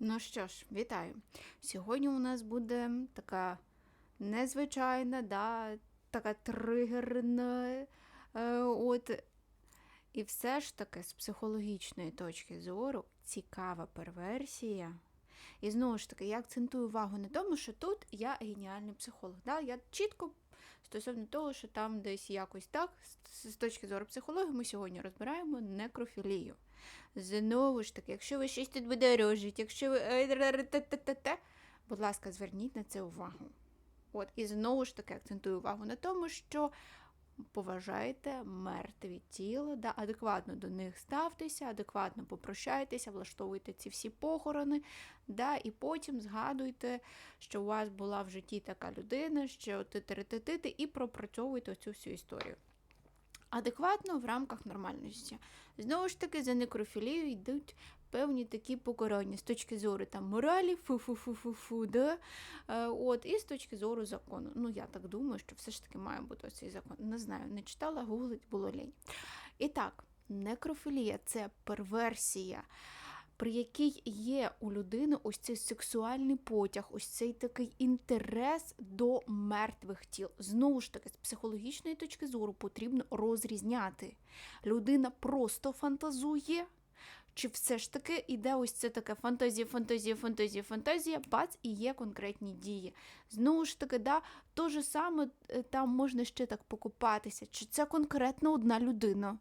Ну що ж, вітаю. Сьогодні у нас буде така незвичайна, да, така тригерна. Е, от. І все ж таки, з психологічної точки зору, цікава перверсія. І знову ж таки, я акцентую увагу на тому, що тут я геніальний психолог. Да? Я чітко стосовно того, що там десь якось так, з, точки зору психології, ми сьогодні розбираємо некрофілію. Знову ж таки, якщо ви щось тут видорожите, якщо ви. е, Будь ласка, зверніть на це увагу. От, і знову ж таки акцентую увагу на тому, що поважайте мертві тіла, да, адекватно до них ставтеся, адекватно попрощайтеся, влаштовуйте ці всі похорони, да, і потім згадуйте, що у вас була в житті така людина, що ти-ти-ти-ти, і пропрацьовуйте цю всю історію. Адекватно в рамках нормальності. Знову ж таки, за некрофілію йдуть певні такі покарання з точки зору там моралі, фу-фу-фу-фу-фу, да? Е, от, і з точки зору закону. Ну, я так думаю, що все ж таки має бути цей закон. Не знаю, не читала, гуглить було лінь. І так, некрофілія це перверсія. При якій є у людини ось цей сексуальний потяг, ось цей такий інтерес до мертвих тіл. Знову ж таки, з психологічної точки зору потрібно розрізняти. Людина просто фантазує, чи все ж таки іде ось це таке фантазія, фантазія, фантазія, фантазія, бац, і є конкретні дії. Знову ж таки, да, то же саме е, там можна ще так покупатися, чи це конкретно одна людина.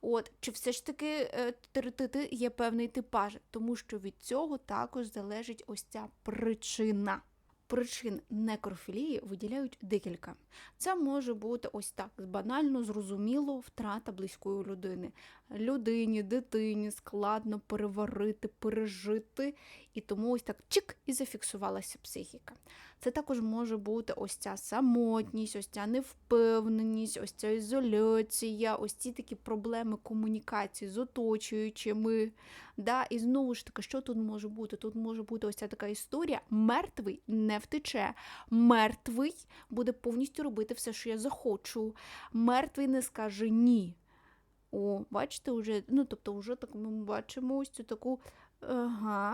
От, чи все ж таки е, є певний типаж, тому що від цього також залежить ось ця причина. Причин некрофілії виділяють декілька. Це може бути ось так банально, зрозуміло, втрата близької людини. Людині, дитині складно переварити, пережити, і тому ось так чик і зафіксувалася психіка. Це також може бути ось ця самотність, ось ця невпевненість, ось ця ізоляція, ось ці такі проблеми комунікації з оточуючими. Да? І знову ж таки, що тут може бути? Тут може бути ось ця така історія: мертвий не втече, мертвий буде повністю робити все, що я захочу. Мертвий не скаже ні. О, бачите, вже, ну тобто, вже так ми бачимо ось цю таку ага,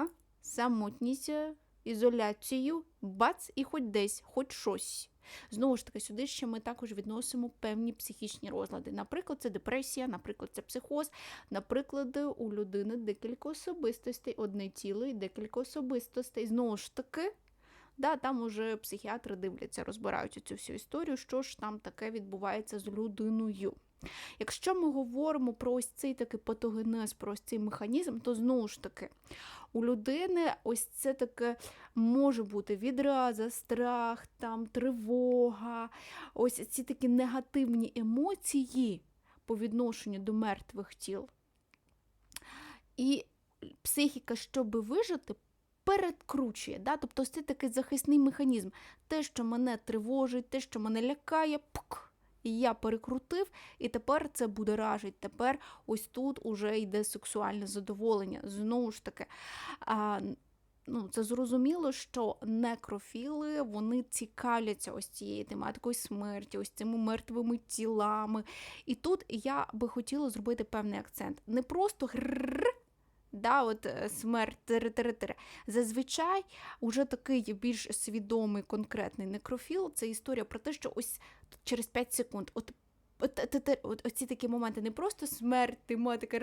самотність, ізоляцію, бац, і хоч десь, хоч щось. Знову ж таки, сюди ще ми також відносимо певні психічні розлади. Наприклад, це депресія, наприклад, це психоз, наприклад, у людини декілька особистостей, одне тіло і декілька особистостей. Знову ж таки, да, там уже психіатри дивляться, розбирають цю всю історію, що ж там таке відбувається з людиною. Якщо ми говоримо про ось цей такий патогенез, про ось цей механізм, то знову ж таки у людини ось це таке може бути відраза, страх, там, тривога, ось ці такі негативні емоції по відношенню до мертвих тіл. І психіка, щоб вижити, передкручує. Да? Тобто це такий захисний механізм. Те, що мене тривожить, те, що мене лякає, пук, і я перекрутив, і тепер це будоражить. Тепер ось тут уже йде сексуальне задоволення. Знову ж таки, а, ну, це зрозуміло, що некрофіли вони цікавляться ось цією тематикою смерті, ось цими мертвими тілами. І тут я би хотіла зробити певний акцент. Не просто грррр, Да, от е, смерть тире-тире-тире. Зазвичай уже такий більш свідомий конкретний некрофіл це історія про те, що ось через 5 секунд. От оці такі моменти не просто смерть, ти мотика,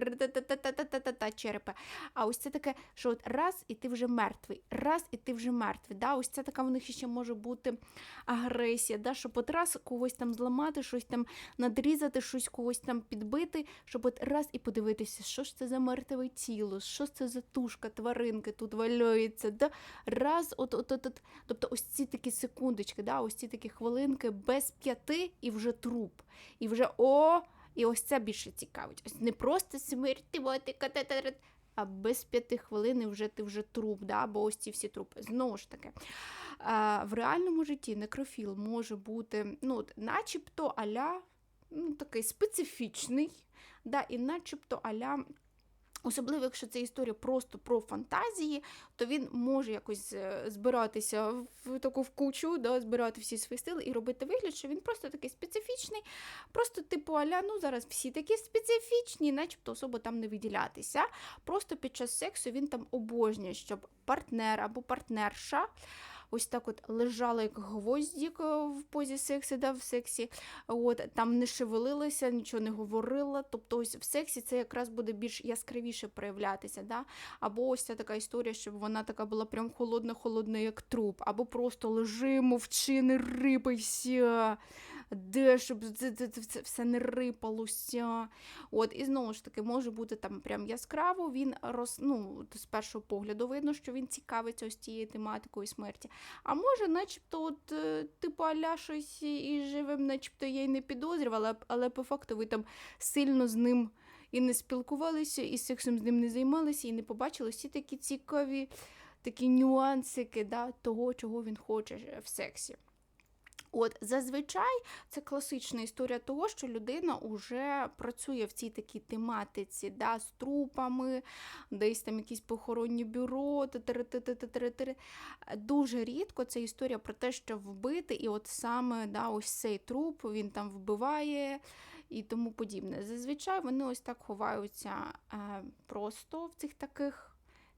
та черепе, а ось це таке, що от раз і ти вже мертвий, раз і ти вже мертвий. Да? Ось це така в них ще може бути агресія, да? щоб от раз когось там зламати, щось там надрізати, щось когось там підбити, щоб от раз і подивитися, що ж це за мертве тіло, що це за тушка, тваринки тут валюється. Да? Раз, от, от, от, от. Тобто ось ці такі секундочки, да? ось ці такі хвилинки без п'яти і вже труп. І вже о, і ось це більше цікавить. Ось не просто смерть, а без п'яти хвилин вже ти вже труп, да? бо ось ці всі трупи. Знову ж таки, в реальному житті некрофіл може бути, ну, начебто аля ну, такий специфічний, да? і начебто аля Особливо, якщо це історія просто про фантазії, то він може якось е, збиратися в таку в кучу, да, збирати всі свої сили і робити вигляд, що він просто такий специфічний, просто типу аля, ну зараз всі такі специфічні, начебто особо там не виділятися. Просто під час сексу він там обожнює, щоб партнер або партнерша. Ось так от лежала як гвоздік е, в позі сексі, да, в сексі. От, там не шевелилася, нічого не говорила. Тобто ось в сексі це якраз буде більш яскравіше проявлятися. Да? Або ось ця така історія, щоб вона така була прям холодна-холодна, як труп, або просто лежи, мовчи, не рипайся. Де, щоб це, все не рипалося. От, і знову ж таки, може бути там прям яскраво, він роз, ну, з першого погляду видно, що він цікавиться ось цією тематикою смерті. А може, начебто, от, е, типу, аля щось і живим, начебто я й не підозрювала, але, по факту ви там сильно з ним і не спілкувалися, і сексом з ним не займалися, і не побачили всі такі цікаві такі нюансики да, того, чого він хоче в сексі. От зазвичай це класична історія того, що людина вже працює в цій такій тематиці, да, з трупами, десь там якісь похоронні бюро. Дуже рідко це історія про те, що вбити, і от саме да, ось цей труп він там вбиває і тому подібне. Зазвичай вони ось так ховаються е, просто в цих таких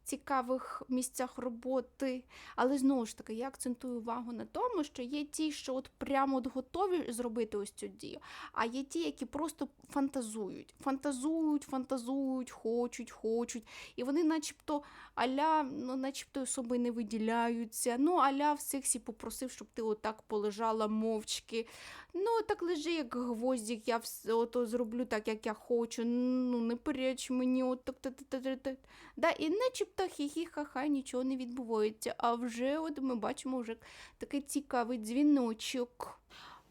цікавих місцях роботи. Але знову ж таки, я акцентую увагу на тому, що є ті, що от прямо от готові зробити ось цю дію, а є ті, які просто фантазують. Фантазують, фантазують, хочуть, хочуть. І вони начебто аля, ну, начебто особи не виділяються. Ну, аля в сексі попросив, щоб ти отак полежала мовчки. Ну, так лежи, як гвоздик, я все ото зроблю так, як я хочу. Ну, не переч мені, от так та та та та Да, І начебто хі-хі-ха-ха, нічого не відбувається. А вже от ми бачимо вже такий цікавий дзвіночок.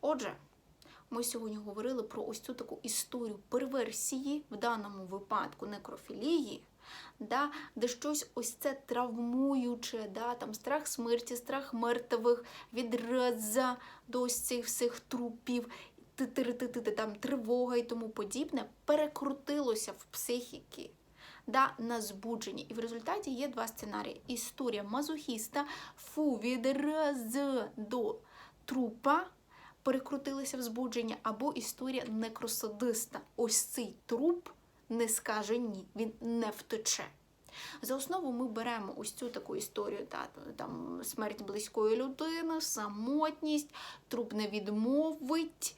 Отже, ми сьогодні говорили про ось цю таку історію перверсії, в даному випадку некрофілії, да, де щось ось це травмуюче, да, там страх смерті, страх мертвих, відраза до ось цих всіх трупів, там тривога і тому подібне, перекрутилося в психіки. Да, на збудження. І в результаті є два сценарії. Історія мазохіста, фу, відразу до трупа перекрутилися в збудження, або історія некросадиста. Ось цей труп не скаже ні, він не втече. За основу ми беремо ось цю таку історію, та, там смерть близької людини, самотність, труп не відмовить.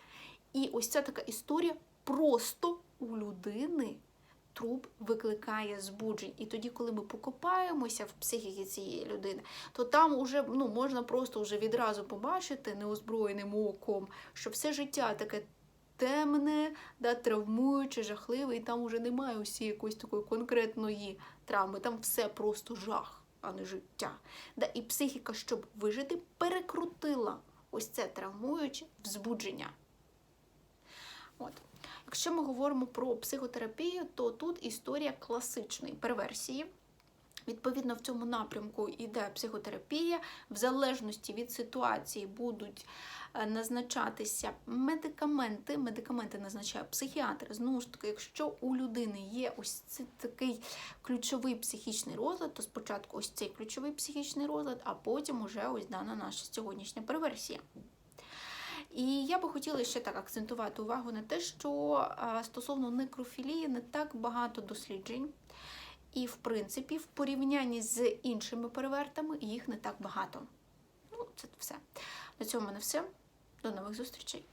І ось ця така історія просто у людини труп викликає збуджень. І тоді, коли ми покопаємося в психіці цієї людини, то там уже ну, можна просто вже відразу побачити неозброєним оком, що все життя таке. Темне, да, травмуюче, жахливе, і там уже немає усі якоїсь такої конкретної травми. Там все просто жах, а не життя. Да, І психіка, щоб вижити, перекрутила ось це травмуюче взбудження. От. Якщо ми говоримо про психотерапію, то тут історія класичної перверсії. Відповідно, в цьому напрямку йде психотерапія, в залежності від ситуації будуть е, назначатися медикаменти. Медикаменти назначає психіатр. Знову ж таки, якщо у людини є ось цей такий ключовий психічний розлад, то спочатку ось цей ключовий психічний розлад, а потім уже ось дана наша сьогоднішня перверсія. І я би хотіла ще так акцентувати увагу на те, що стосовно некрофілії не так багато досліджень. І, в принципі, в порівнянні з іншими перевертами їх не так багато. Ну, це все. На цьому мене все. До нових зустрічей.